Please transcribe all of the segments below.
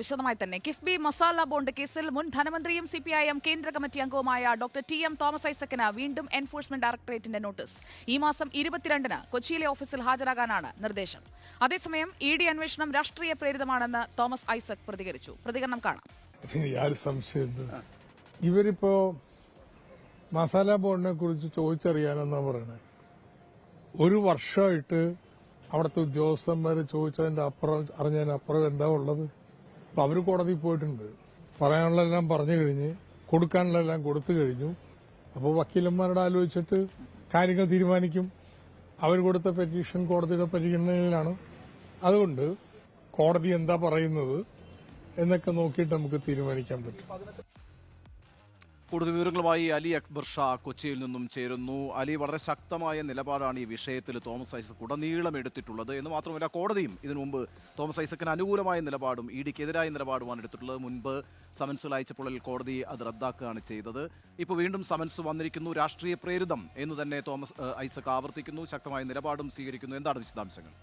വിശദമായി തന്നെ. കിഫ്ബി മസാല ബോണ്ട് കേസിൽ മുൻ ധനമന്ത്രിയും സി പി ഐ എം കേന്ദ്ര കമ്മിറ്റി അംഗവുമായ ഡോക്ടർ ടി എം തോമസ് ഐസക്കിന് വീണ്ടും എൻഫോഴ്സ്മെന്റ് ഡയറക്ടറേറ്റിന്റെ നോട്ടീസ്. ഈ മാസം ഇരുപത്തിരണ്ടിന് കൊച്ചിയിലെ ഓഫീസിൽ ഹാജരാകാനാണ് നിർദ്ദേശം. അതേസമയം ഇ ഡി അന്വേഷണം രാഷ്ട്രീയ പ്രേരിതമാണെന്ന് തോമസ് ഐസക് പ്രതികരിച്ചു. പ്രതികരണം കാണാം. ഇവരിപ്പോ മസാല ബോണ്ടിനെ കുറിച്ച് ചോദിച്ചറിയാനെന്നാ പറയണേ. ഒരു വർഷമായിട്ട് അവിടുത്തെ ഉദ്യോഗസ്ഥന്മാര് ചോദിച്ചതിന്റെ അപ്പുറം അറിഞ്ഞതിന് അപ്പുറം എന്താ ഉള്ളത്? അപ്പൊ അവർ കോടതിയിൽ പോയിട്ടുണ്ട്. പറയാനുള്ളതെല്ലാം പറഞ്ഞു കഴിഞ്ഞ് കൊടുക്കാനുള്ളതെല്ലാം കൊടുത്തു കഴിഞ്ഞു. അപ്പോൾ വക്കീലന്മാരോട് ആലോചിച്ചിട്ട് കാര്യങ്ങൾ തീരുമാനിക്കും. അവർ കൊടുത്ത പെറ്റീഷൻ കോടതിയുടെ പരിഗണനയിലാണ്. അതുകൊണ്ട് കോടതി എന്താ പറയുന്നത് എന്നൊക്കെ നോക്കിയിട്ട് നമുക്ക് തീരുമാനിക്കാൻ പറ്റും. കൂടുതൽ വിവരങ്ങളുമായി അലി അക്ബർ ഷാ കൊച്ചിയിൽ നിന്നും ചേരുന്നു. അലി വളരെ ശക്തമായ നിലപാടാണ് ഈ വിഷയത്തിൽ തോമസ് ഐസക് ഉടനീളം എടുത്തിട്ടുള്ളത്. എന്ന് മാത്രമല്ല കോടതിയും ഇതിനു മുമ്പ് തോമസ് ഐസക്കിന് അനുകൂലമായ നിലപാടും ഇ ഡിക്കെതിരായ നിലപാടുമാണ് എടുത്തിട്ടുള്ളത്. മുൻപ് സമൻസുകൾ അയച്ചപ്പോൾ കോടതി അത് റദ്ദാക്കുകയാണ് ചെയ്തത്. ഇപ്പോൾ വീണ്ടും സമൻസ് വന്നിരിക്കുന്നു. രാഷ്ട്രീയ പ്രേരിതം എന്ന് തന്നെ തോമസ് ഐസക് ആവർത്തിക്കുന്നു. ശക്തമായ നിലപാടും സ്വീകരിക്കുന്നു. എന്താണ് വിശദാംശങ്ങൾ?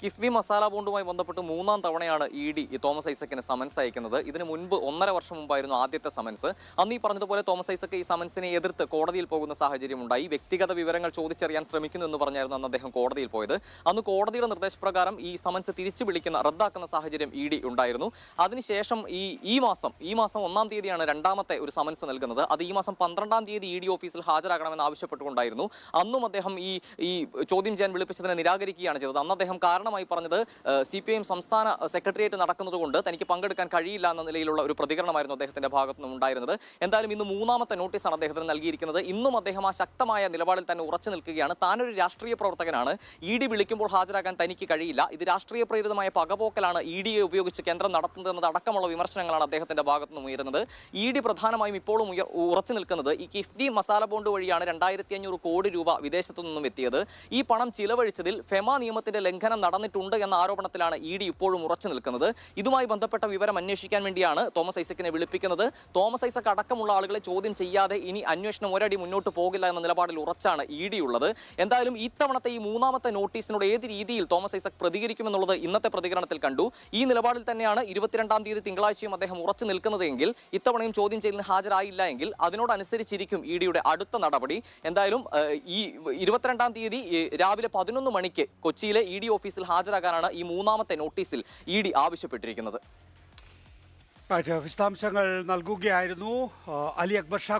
കിഫ്ബി മസാല ബോണ്ടുമായി ബന്ധപ്പെട്ട് മൂന്നാം തവണയാണ് ഇ ഡി തോമസ് ഐസക്കിന് സമൻസ് അയക്കുന്നത്. ഇതിന് മുൻപ് ഒന്നര വർഷം മുമ്പായിരുന്നു ആദ്യത്തെ സമൻസ്. അന്ന് ഈ പറഞ്ഞതുപോലെ തോമസ് ഐസക്ക് ഈ സമൻസിനെ എതിർത്ത് കോടതിയിൽ പോകുന്ന സാഹചര്യം ഉണ്ടായി വ്യക്തിഗത വിവരങ്ങൾ ചോദിച്ചറിയാൻ ശ്രമിക്കുന്നു എന്ന് പറഞ്ഞായിരുന്നു അന്ന് അദ്ദേഹം കോടതിയിൽ പോയത്. അന്ന് കോടതിയുടെ നിർദ്ദേശപ്രകാരം ഈ സമൻസ് തിരിച്ചു വിളിക്കുന്ന റദ്ദാക്കുന്ന സാഹചര്യം ഇ ഡി ഉണ്ടായിരുന്നു. അതിനുശേഷം ഈ ഈ മാസം ഈ മാസം ഒന്നാം തീയതിയാണ് രണ്ടാമത്തെ ഒരു സമൻസ് നൽകുന്നത്. അത് ഈ മാസം പന്ത്രണ്ടാം തീയതി ഇ ഡി ഓഫീസിൽ ഹാജരാകണമെന്ന് ആവശ്യപ്പെട്ടുകൊണ്ടായിരുന്നു. അന്നും അദ്ദേഹം ഈ ഈ ചോദ്യം ചെയ്യാൻ വിളിപ്പിച്ചതിനെ നിരാകരിക്കുകയാണ് ചെയ്തത്. അന്ന് അദ്ദേഹം കാരണമായി പറഞ്ഞത് സി പി ഐ എം സംസ്ഥാന സെക്രട്ടേറിയറ്റ് നടക്കുന്നതുകൊണ്ട് തനിക്ക് പങ്കെടുക്കാൻ കഴിയില്ല എന്ന നിലയിലുള്ള ഒരു പ്രതികരണമായിരുന്നു അദ്ദേഹത്തിന്റെ ഭാഗത്തു നിന്നും ഉണ്ടായിരുന്നത്. എന്തായാലും ഇന്ന് മൂന്നാമത്തെ നോട്ടീസാണ് അദ്ദേഹത്തിന് നൽകിയിരിക്കുന്നത്. ഇന്നും അദ്ദേഹം ആ ശക്തമായ നിലപാടിൽ തന്നെ ഉറച്ചു നിൽക്കുകയാണ്. താനൊരു രാഷ്ട്രീയ പ്രവർത്തകനാണ്. ഇ ഡി വിളിക്കുമ്പോൾ ഹാജരാകാൻ തനിക്ക് കഴിയില്ല. ഇത് രാഷ്ട്രീയ പ്രേരിതമായ പകപോക്കലാണ് ഇ ഡിയെ ഉപയോഗിച്ച് കേന്ദ്രം നടത്തുന്നതെന്നത് അടക്കമുള്ള വിമർശനങ്ങളാണ് അദ്ദേഹത്തിന്റെ ഭാഗത്തു നിന്നും ഉയരുന്നത്. ഇ ഡി പ്രധാനമായും ഇപ്പോഴും ഉയർ- ഉറച്ചു നിൽക്കുന്നത് ഈ കിഫ്ബി മസാല ബോണ്ട് വഴിയാണ് രണ്ടായിരത്തി അഞ്ഞൂറ് കോടി രൂപ വിദേശത്തു നിന്നും എത്തിയത്. ഈ പണം ചിലവഴിച്ചതിൽ ഫെമ നിയമത്തിന്റെ ലംഘനം നടന്നിട്ടുണ്ട് എന്ന ആരോപണത്തിലാണ് ഇ ഡി ഇപ്പോഴും ഉറച്ചു നിൽക്കുന്നത്. ഇതുമായി ബന്ധപ്പെട്ട വിവരം അന്വേഷിക്കാൻ വേണ്ടിയാണ് തോമസ് ഐസക്കിനെ വിളിപ്പിക്കുന്നത്. തോമസ് ഐസക് അടക്കമുള്ള ആളുകളെ ചോദ്യം ചെയ്യാതെ ഇനി അന്വേഷണം ഒരടി മുന്നോട്ട് പോകില്ല എന്ന നിലപാടിൽ ഉറച്ചാണ് ഇ ഡി ഉള്ളത്. എന്തായാലും ഇത്തവണത്തെ ഈ മൂന്നാമത്തെ നോട്ടീസിനോട് ഏത് രീതിയിൽ തോമസ് ഐസക് പ്രതികരിക്കുമെന്നുള്ളത് ഇന്നത്തെ പ്രതികരണത്തിൽ കണ്ടു. ഈ നിലപാടിൽ തന്നെയാണ് ഇരുപത്തിരണ്ടാം തീയതി തിങ്കളാഴ്ചയും അദ്ദേഹം ഉറച്ചു നിൽക്കുന്നതെങ്കിൽ ഇത്തവണയും ചോദ്യം ചെയ്യലിന് ഹാജരായില്ല എങ്കിൽ അതിനോടനുസരിച്ചിരിക്കും ഇ ഡിയുടെ അടുത്ത നടപടി. എന്തായാലും ഈ ഇരുപത്തിരണ്ടാം തീയതി രാവിലെ പതിനൊന്ന് മണിക്ക് കൊച്ചിയിലെ ഇ ഡി ഓഫീസിൽ ഹാജരാകാനാണ് ഈ മൂന്നാമത്തെ നോട്ടീസിൽ ഇ ഡി ആവശ്യപ്പെട്ടിരിക്കുന്നത്. വിശദാംശങ്ങൾ നൽകുകയായിരുന്നു അലി അക്ബർ ഷാ.